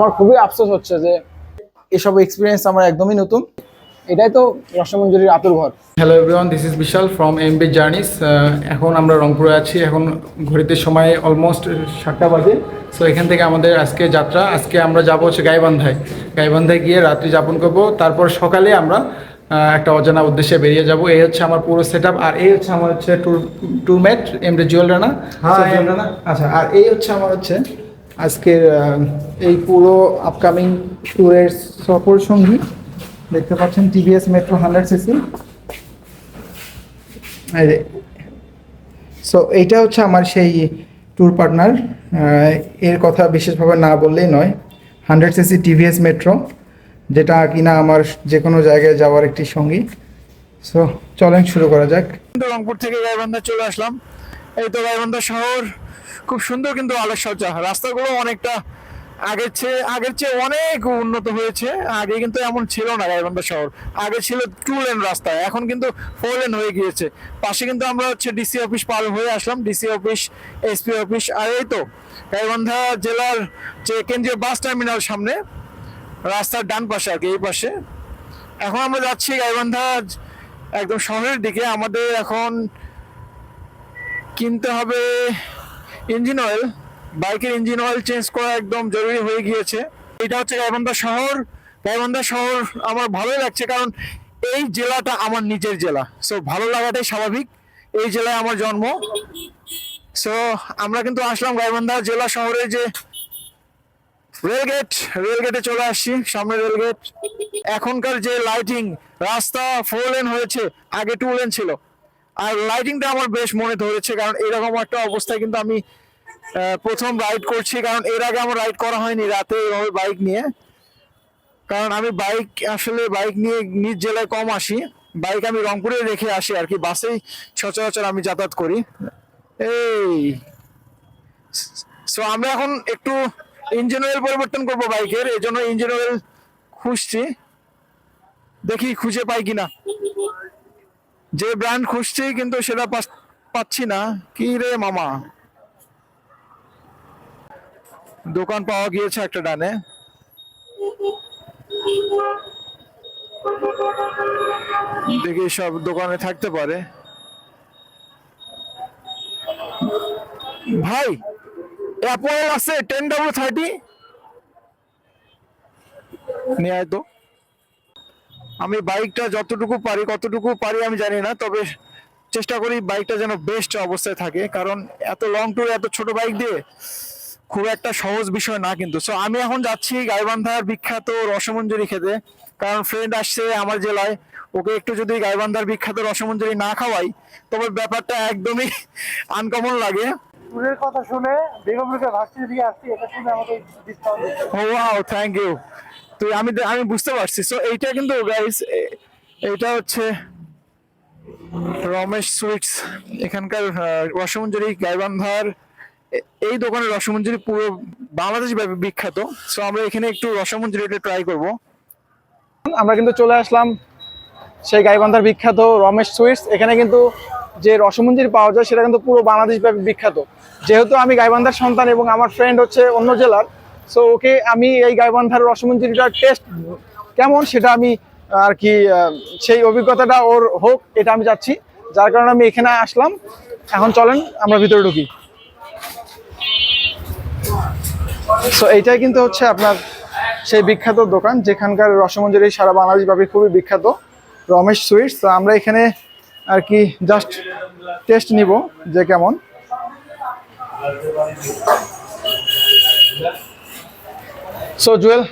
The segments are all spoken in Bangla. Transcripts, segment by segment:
আমার খুবই আফসোস হচ্ছে যে এসব এক্সপিরিয়েন্স আমার একদমই নতুন। এটাই তো রসমঞ্জুরির আতুর ঘর। Hello everyone this is Bishal from MB journeys এখন আমরা রংপুরে আছি। এখন ঘড়িতে সময় অলমোস্ট সাতটা বাজে। সো এখান থেকে আমাদের আজকে যাত্রা। আজকে আমরা যাব হচ্ছে গাইবান্ধায়। গাইবান্ধায় গিয়ে রাত্রি যাপন করব। তারপর সকালে আমরা একটা অজানা উদ্দেশ্যে বেরিয়ে যাব। এই হচ্ছে আমার পুরো সেট আর এই হচ্ছে আমার হচ্ছে tour tourmate MD Jewel Rana. হ্যাঁ, So, জুয়েল রানা আচ্ছা আর এই হচ্ছে আমার হচ্ছে আজকের এই পুরো আপকামিং ট্যুরের সফর সঙ্গী দেখতে পাচ্ছেন TVS Metro hundred CC so এইটা হচ্ছে আমার সেই ট্যুর পার্টনার এর কথা বিশেষভাবে না বললেই নয়। হান্ড্রেড সিসি টিভিএস মেট্রো যেটা কিনা আমার যে কোনো জায়গায় যাওয়ার একটি সঙ্গী। সো চলেন শুরু করা যাক। রংপুর থেকে গাইবান্ধা চলে আসলাম। এই তো গাইবান্ধা শহর খুব সুন্দর কিন্তু আলোকসজ্জা। রাস্তাগুলো অনেকটা আগের চেয়ে আগের চেয়ে অনেক উন্নত হয়েছে। আগে কিন্তু এমন ছিল না গাইবান্ধা শহর। আগে ছিল টু লেন রাস্তা, এখন কিন্তু ফোর লেন হয়ে গিয়েছে। পাশে কিন্তু আমরা হচ্ছে ডিসি অফিস পার হয়ে আসলাম। ডিসি অফিস এসপি অফিস আর এই তো গাইবান্ধা জেলার যে কেন্দ্রীয় বাস টার্মিনাল সামনে, রাস্তার ডান পাশে আর কি, এই পাশে। এখন আমরা যাচ্ছি গাইবান্ধা একদম শহরের দিকে। আমাদের এখন কিনতে হবে ইঞ্জিন অয়েল বাইকের ইঞ্জিন অয়েল চেঞ্জ করা একদম জরুরি হয়ে গিয়েছে। এটা হচ্ছে গাইবান্ধা শহর। গাইবান্ধা শহর আমার ভালোই লাগছে কারণ এই জেলাটা আমার নিজের জেলা। সো ভালো লাগাটাই স্বাভাবিক। এই জেলায় আমার জন্ম। সো আমরা কিন্তু আসলাম গাইবান্ধা জেলা শহরে যে রেলগেট রেলগেটে চলে আসছি, সামনে রেলগেট এখনকার যে লাইটিং রাস্তা ফোর লেন হয়েছে, আগে টু লেন ছিল। আর লাইটিংটা আমার বেশ মনে ধরেছে, কারণ এরকম একটা অবস্থায় কিন্তু আমি প্রথম রাইড করছি, কারণ এর আগে আমার রাইড করা হয়নি রাতে এভাবে বাইক নিয়ে। কারণ আমি বাইক আসলে বাইক নিয়ে নিজ জেলায় কম আসি বাইক আমি রংপুরে রেখে আসি আর কি, বাসেই সচরাচর আমি যাতায়াত করি। এই সো আমরা এখন একটু ইঞ্জিন অয়েল পরিবর্তন করব বাইকের এই জন্য ইঞ্জিন অয়েল খুঁজছি, দেখি খুঁজে পাই কিনা। যে ব্র্যান্ড খুঁজছি কিন্তু সেটা পাচ্ছি না। কি রে মামা? দোকান পাওয়া গিয়েছে একটা ডানে। দেখি সব দোকানে থাকতে পারে। ভাই অ্যাপল আছে টেন ডাবল থার্টি নিয়ে আয় তো। আমি বাইকটা যতটুকু পারি কতটুকু পারি আমি জানি না তবে চেষ্টা করি বাইকটা যেন বেস্ট অবস্থায় থাকে। কারণ এত লং ট্যুর এত ছোট বাইক দিয়ে খুব একটা সহজ বিষয় না কিন্তু। সো আমি এখন যাচ্ছি গাইবান্ধার বিখ্যাত রসমঞ্জরি খেতে। কারণ ফ্রেন্ড আসছে আমার জেলায় ওকে একটু যদি গাইবান্ধার বিখ্যাত রসমঞ্জরি না খাওয়াই তবে ব্যাপারটা একদমই আনকমন লাগে। ট্যুরের কথা শুনে বেগমপুরকে ভার্সিটি দিয়ে আসছি এটা শুনে আমাকে ডিসকাউন্ট ও ওয়াও থ্যাংক ইউ তুই আমি আমি বুঝতে পারছি। সো এইটা কিন্তু গাইস এইটা হচ্ছে রমেশ সুইটস এখানকার রসমঞ্জরি, গাইবান্ধার এই দোকানের রসমঞ্জরি পুরো বাংলাদেশ ব্যাপী বিখ্যাত। সো আমরা এখানে একটু রসমঞ্জরিটা ট্রাই করব। আমরা কিন্তু চলে আসলাম সেই গাইবান্ধার বিখ্যাত রমেশ সুইটস এখানে কিন্তু যে রসমঞ্জির পাওয়া যায়, সেটা কিন্তু পুরো বাংলাদেশ ব্যাপী বিখ্যাত। যেহেতু আমি গাইবান্ধার সন্তান এবং আমার ফ্রেন্ড হচ্ছে অন্য জেলার সো ওকে আমি এই গাইবান্ধার রসমঞ্জিরিটার টেস্ট কেমন সেটা আমি আর কি সেই অভিজ্ঞতাটা ওর হোক, এটা আমি চাচ্ছি। যার কারণে আমি এখানে আসলাম। এখন চলেন, আমরা ভিতরে ঢুকি। সো এইটাই কিন্তু হচ্ছে আপনার সেই বিখ্যাত দোকান, যেখানকার রসমঞ্জরি সারা বাংলাদেশ ব্যাপী খুবই বিখ্যাত, রমেশ সুইটস। তো আমরা এখানে আর কি জাস্ট টেস্ট নিব যে কেমন। সো জুয়েল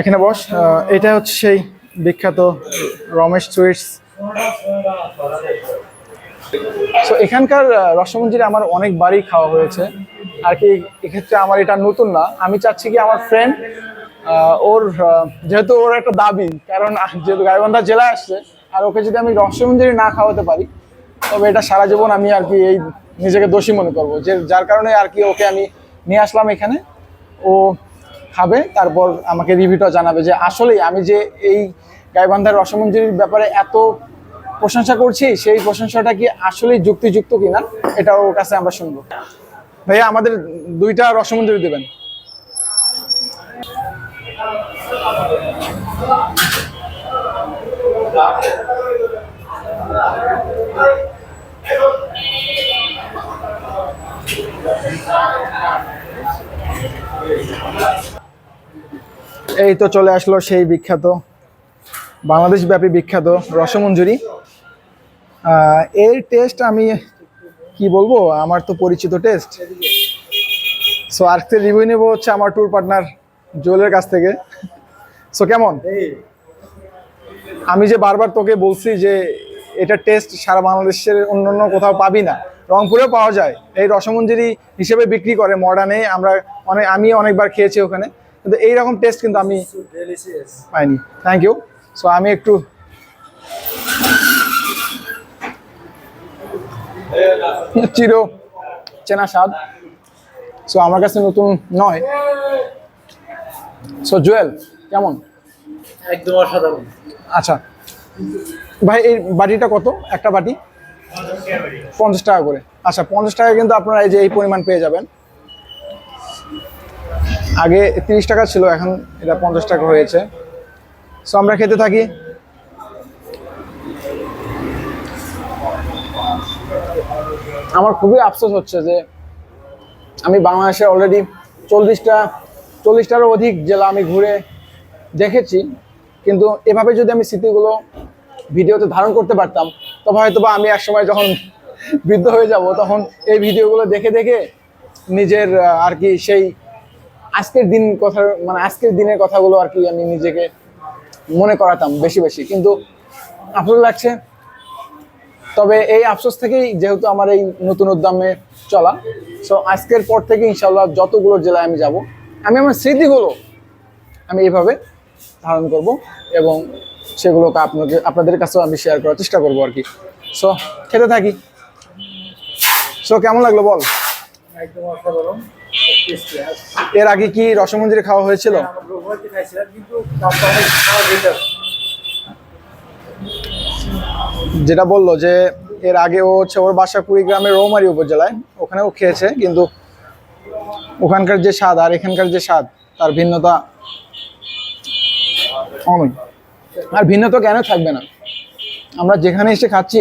এখানে বস। এটা হচ্ছে সেই বিখ্যাত রমেশ সুইটস। সো এখানকার রসমঞ্জরি আমার অনেকবারই খাওয়া হয়েছে। আর কি, এক্ষেত্রে আমার এটা নতুন না। আমি চাচ্ছি কি আমার ফ্রেন্ড ওর যেহেতু ওর একটা দাবি, কারণ যেহেতু গাইবান্ধা জেলায় আসছে, আর ওকে যদি আমি রসমঞ্জরি না খাওয়াতে পারি, তবে এটা সারা জীবন আমি আর কি এই নিজেকে দোষী মনে করব। যে, যার কারণে আর কি ওকে আমি নিয়ে আসলাম এখানে। ও খাবে, তারপর আমাকে রিভিউটা জানাবে যে আসলেই আমি যে এই গাইবান্ধার রসমঞ্জুরির ব্যাপারে এত প্রশংসা করছি, সেই প্রশংসাটা কি আসলেই যুক্তিযুক্ত কিনা এটা ওর কাছে আমরা শুনব। ভাইয়া, আমাদের দুইটা রসমঞ্জরি দেবেন। এই তো চলে আসলো সেই বিখ্যাত, বাংলাদেশ ব্যাপী বিখ্যাত রসমঞ্জুরি। এর টেস্ট আমি কি বলব? আমার তো পরিচিত টেস্ট সো আজকে রিভিউ নেব হচ্ছে আমার ট্যুর পার্টনার জুয়েলের কাছ থেকে। সো কেমন? আমি যে বারবার তোকে বলছি যে এটা টেস্ট সারা বাংলাদেশের অন্যান্য কোথাও পাবি না। রংপুরেও পাওয়া যায়। এই রসমঞ্জুরি হিসেবে বিক্রি করে মডার্নে। আমরা অনেক আমি অনেকবার খেয়েছি ওখানে। কিন্তু এইরকম টেস্ট কিন্তু আমি পাইনি। থ্যাংক ইউ সো আমি একটু চির চেনা স্বাদ। সো আমার কাছে নতুন নয়। সো জুয়েল কেমন? একদম অসাধারণ। আচ্ছা। ভাই এই বাটিটা কত? একটা বাটি? পঞ্চাশ টাকা করে। আচ্ছা পঞ্চাশ টাকা কিন্তু আপনারা এই যে এই পরিমাণ পেয়ে যাবেন। আগে তিরিশ টাকা ছিল, এখন এটা পঞ্চাশ টাকা হয়েছে। সো আমরা খেতে থাকি। আমার খুবই আফসোস হচ্ছে যে আমি বাংলাদেশে অলরেডি চল্লিশটা, চল্লিশটারও অধিক জেলা আমি ঘুরে দেখেছি। কিন্তু এভাবে যদি আমি স্মৃতিগুলো ভিডিওতে ধারণ করতে পারতাম তবে হয়তো বা আমি একসময় যখন বৃদ্ধ হয়ে যাব, তখন এই ভিডিওগুলো দেখে দেখে নিজের আর কি সেই আজকের দিন কথা মানে আজকের দিনের কথাগুলো আর কি আমি নিজেকে মনে করাতাম বেশি বেশি। কিন্তু আফসোস লাগছে। তবে এই আফসোস থেকেই যেহেতু আমার এই নতুন উদ্যমে চলা সো আজকের পর থেকে ইনশাল্লাহ যতগুলো জেলায় আমি যাব, আমি আমার স্মৃতিগুলো আমি এইভাবে ধারণ করব এবং সেগুলোকে আপনাকে আপনাদের কাছেও আমি শেয়ার করার চেষ্টা করব আর কি। সো খেতে থাকি। সো কেমন লাগল বল? একদম অসাধারণ এর আগে কি রসমঞ্জুরি খাওয়া হয়েছিল? বেটার যেটা বলল যে এর আগে ও হচ্ছে ওর বাসা কুড়িগ্রামের রৌমারি উপজেলায় ওখানেও খেয়েছে কিন্তু ওখানকার যে স্বাদ আর এখানকার যে স্বাদ তার ভিন্নতা অনেক আর ভিন্নতা কেন থাকবে না। আমরা যেখানে এসে খাচ্ছি,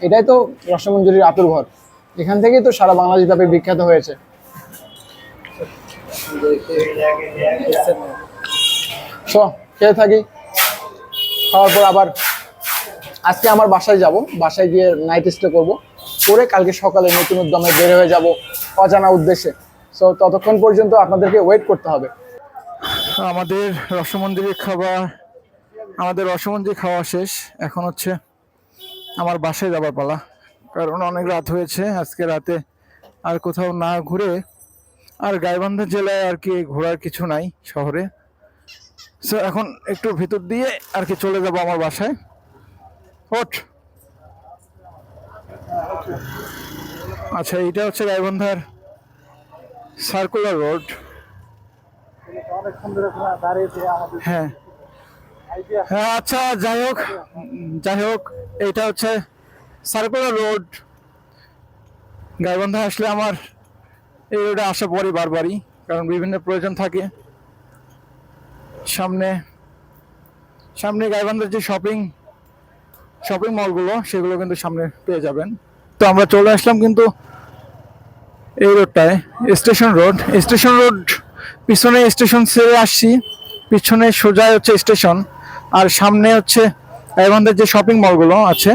এটাই তো রসমঞ্জুরির আতুর ঘর। এখান থেকেই তো সারা বাংলাদেশ ব্যাপী বিখ্যাত হয়েছে। সো খেয়ে থাকি। খাওয়ার পর আবার আজকে আমার বাসায় যাব। বাসায় গিয়ে নাইট স্টে করব। করে কালকে সকালে নতুন উদ্যমে বের হয়ে যাব অজানা উদ্দেশ্যে। সো ততক্ষণ পর্যন্ত আপনাদেরকে ওয়েট করতে হবে। আমাদের রসমঞ্জুরি খাবার আমাদের রসমঞ্জুরি খাওয়া শেষ, এখন হচ্ছে আমার বাসায় যাবার পালা। কারণ অনেক রাত হয়েছে, আজকে রাতে আর কোথাও না ঘুরে আর গাইবান্ধা জেলায় আর কি ঘোরার কিছু নাই শহরে। সো এখন একটু ভিতর দিয়ে আর কি চলে যাব আমার বাসায়। ওঠ। আচ্ছা এইটা হচ্ছে গাইবান্ধার সার্কুলার রোড হ্যাঁ। হ্যাঁ আচ্ছা যাই হোক যাই হোক এটা হচ্ছে সার্কুলার রোড। গাইবান্ধা আসলে আমার এই রোডে আসা পরে বারবারই, কারণ বিভিন্ন প্রয়োজন থাকে। সামনে সামনে গাইবান্ধার যে শপিং শপিং মলগুলো সেগুলো কিন্তু সামনে পেয়ে যাবেন। তো আমরা চলে আসলাম কিন্তু এই রোডটায়, স্টেশন রোড। স্টেশন রোড, পিছনে স্টেশন ছেড়ে আসছি। পিছনে সোজা হচ্ছে স্টেশন। আর সামনে হচ্ছে গাইবান্ধার যে শপিং মলগুলো আছে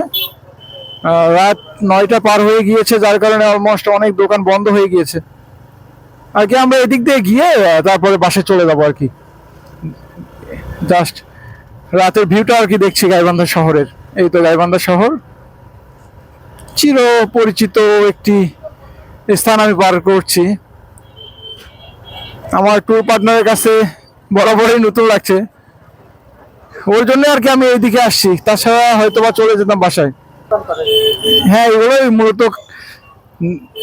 রাত নয়টা পার হয়ে গিয়েছে, যার কারণে অলমোস্ট অনেক দোকান বন্ধ হয়ে গিয়েছে। আর কি আমরা এদিক দিয়ে গিয়ে তারপরে বাসে চলে যাব আর কি। জাস্ট রাতের ভিউটা আর কি দেখছি গাইবান্ধা শহরের। এই তো গাইবান্ধা শহর। চির পরিচিত একটি স্থান আমি পার করছি। আমার ট্যুর পার্টনারের কাছে বরাবরই নতুন লাগছে। ওর জন্য আর কি আমি এইদিকে আসছি। তাছাড়া হয়তো বা চলে যেতাম বাসায়। হ্যাঁ এগুলোই মূলত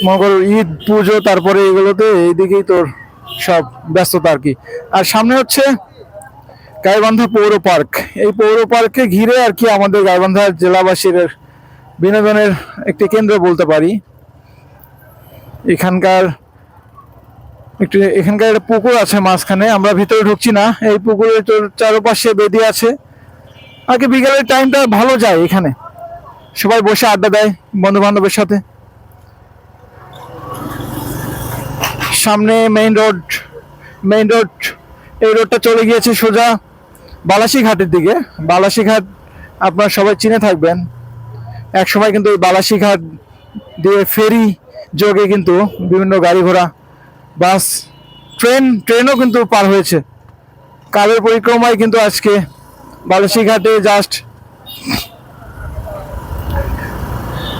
মনে ঈদ, পুজো, তারপরে এগুলোতে এইদিকেই তোর সব ব্যস্ততা আর কি। আর সামনে হচ্ছে গাইবান্ধা পৌর পার্ক। এই পৌর পার্ককে ঘিরে আর কি আমাদের গাইবান্ধা জেলাবাসীর বিনোদনের একটি কেন্দ্র বলতে পারি। এখানকার একটু এখানকার একটা পুকুর আছে মাঝখানে, আমরা ভিতরে ঢুকছি না। এই পুকুরের চারপাশে বেদি আছে। কি বিকালের টাইমটা ভালো যায় এখানে। সবাই বসে আড্ডা দেয় বন্ধু বান্ধবের সাথে। সামনে মেইন রোড মেইন রোড এই রোডটা চলে গিয়েছে সোজা বালাসী ঘাটের দিকে। বালাসী ঘাট আপনারা সবাই চিনে থাকবেন। এক সময় কিন্তু বালাসী ঘাট দিয়ে ফেরি যোগে কিন্তু বিভিন্ন গাড়ি ঘোড়া বাস, ট্রেন, ট্রেনও কিন্তু পার হয়েছে। কালের পরিক্রমায় কিন্তু আজকে বালাসী ঘাটে জাস্ট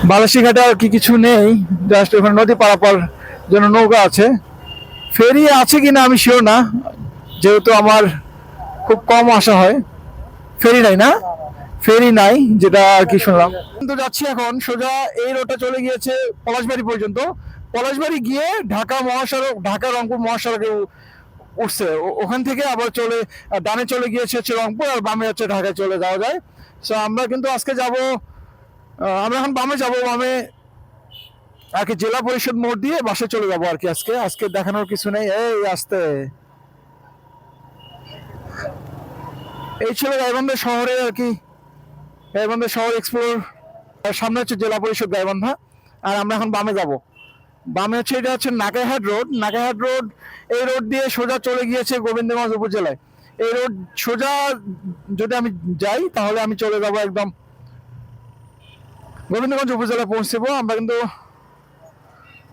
বালাসী ঘাটে আর কি কিছু নেই জাস্ট ওখানে নদী পারাপার জন্য নৌকা আছে। ফেরি আছে কিনা আমি শিওর না, যেহেতু আমার খুব কম আসা হয়। ফেরি নাই না? ফেরি নাই, যেটা আর কি শুনলাম। কিন্তু যাচ্ছি এখন, সোজা এই রোডটা চলে গিয়েছে পলাশবাড়ি পর্যন্ত। পলাশবাড়ি গিয়ে ঢাকা মহাসড়ক, ঢাকা রংপুর মহাসড়কে উঠছে। ওখান থেকে আবার চলে ডানে চলে গিয়েছে হচ্ছে রংপুর আর বামে হচ্ছে ঢাকায় চলে যাওয়া যায়। সো আমরা কিন্তু আজকে যাব আমরা এখন বামে যাব, বামে আর কি জেলা পরিষদ মোড় দিয়ে বাসে চলে যাব আর কি আজকে। আজকে দেখানোর কিছু নেই। এই, আসতে। এই ছিল গাইবান্ধা শহরে আর কি গাইবান্ধা শহর এক্সপ্লোর সামনে হচ্ছে জেলা পরিষদ গাইবান্ধা। আর আমরা এখন বামে যাব। বামে হচ্ছে এটা হচ্ছে নাকাইহাট রোড। নাকাইহাট রোড, এই রোড দিয়ে সোজা চলে গিয়েছে গোবিন্দগঞ্জ উপজেলায়। এই রোড সোজা যদি আমি যাই, তাহলে আমি চলে যাব একদম গোবিন্দগঞ্জ উপজেলায় পৌঁছবো। আমরা কিন্তু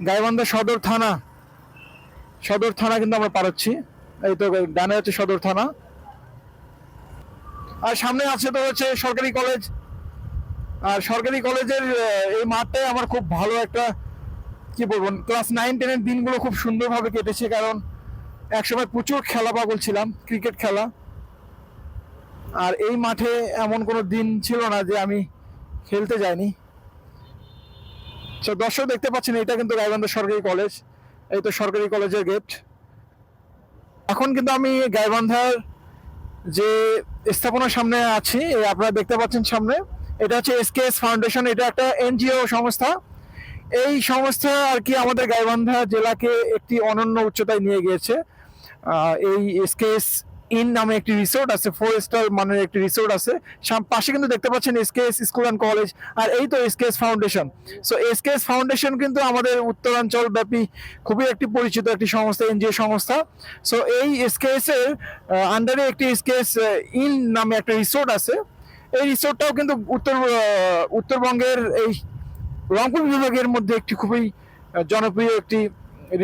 গাইবান্ধা সদর থানা সদর থানা কিন্তু আমরা পারচ্ছি। এই তো ডানে হচ্ছে সদর থানা। আর সামনে আছে তো হচ্ছে সরকারি কলেজ। আর সরকারি কলেজের এই মাঠটাই আমার খুব ভালো একটা কি বলব ক্লাস নাইন টেনের দিনগুলো খুব সুন্দরভাবে কেটেছে, কারণ একসময় প্রচুর খেলা পাগল ছিলাম ক্রিকেট খেলা। আর এই মাঠে এমন কোনো দিন ছিল না যে আমি খেলতে যাইনি। দর্শক দেখতে পাচ্ছেন, এটা কিন্তু গাইবান্ধা সরকারি কলেজ এই তো সরকারি কলেজের গেট এখন কিন্তু আমি গাইবান্ধার যে স্থাপনার সামনে আছি আপনারা দেখতে পাচ্ছেন সামনে, এটা হচ্ছে এসকেএস ফাউন্ডেশন এটা একটা এনজিও সংস্থা। এই সংস্থা আর কি আমাদের গাইবান্ধা জেলাকে একটি অনন্য উচ্চতায় নিয়ে গিয়েছে। এই এসকেএস ইন নামে একটি রিসোর্ট আছে ফোর স্টার মানের একটি রিসোর্ট আছে। পাশে কিন্তু দেখতে পাচ্ছেন এসকেএস স্কুল অ্যান্ড কলেজ আর এই তো SKS foundation so SKS foundation কিন্তু আমাদের উত্তরাঞ্চল ব্যাপী খুবই একটি পরিচিত একটি সংস্থা, এনজিও সংস্থা। সো এই এসকেএস এর আন্ডারে একটি এসকেএস ইন নামে একটা রিসোর্ট আছে। এই রিসোর্টটাও কিন্তু উত্তর উত্তরবঙ্গের এই রংপুর বিভাগের মধ্যে একটি খুবই জনপ্রিয় একটি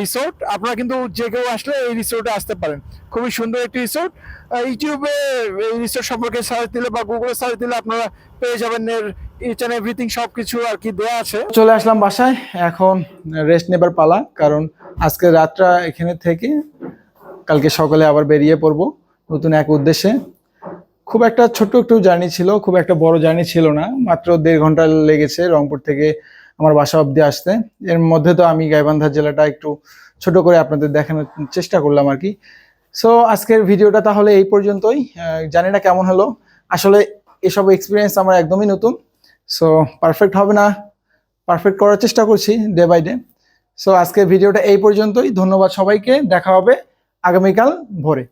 রিসোর্ট আপনারা কিন্তু যে কেউ আসলে এই রিসোর্টে আসতে পারেন। খুবই সুন্দর একটি রিসোর্ট ইউটিউবে এই রিসোর্ট সম্পর্কে সার্চ দিলে বা গুগলে সার্চ দিলে আপনারা পেয়ে যাবেন এর ইচ এভরিথিং সব কিছু আর কি দেওয়া আছে। চলে আসলাম বাসায়। এখন রেস্ট নেবার পালা, কারণ আজকে রাতটা এখানে থেকে কালকে সকালে আবার বেরিয়ে পড়ব নতুন এক উদ্দেশ্যে। খুব একটা ছোট্ট একটু জার্নি ছিল, খুব একটা বড় জার্নি ছিল না। মাত্র দেড় ঘণ্টা লেগেছে রংপুর থেকে আমার বাসা অবধি আসতে। এর মধ্যে তো আমি গাইবান্ধা জেলাটা একটু ছোট করে আপনাদের দেখানোর চেষ্টা করলাম আর কি। সো আজকের ভিডিওটা তাহলে এই পর্যন্তই। জানি না কেমন হলো। আসলে এসব এক্সপিরিয়েন্স আমার একদমই নতুন। সো পারফেক্ট হবে না পারফেক্ট করার চেষ্টা করছি ডে বাই ডে সো আজকের ভিডিওটা এই পর্যন্তই। ধন্যবাদ সবাইকে। দেখা হবে আগামীকাল ভোরে।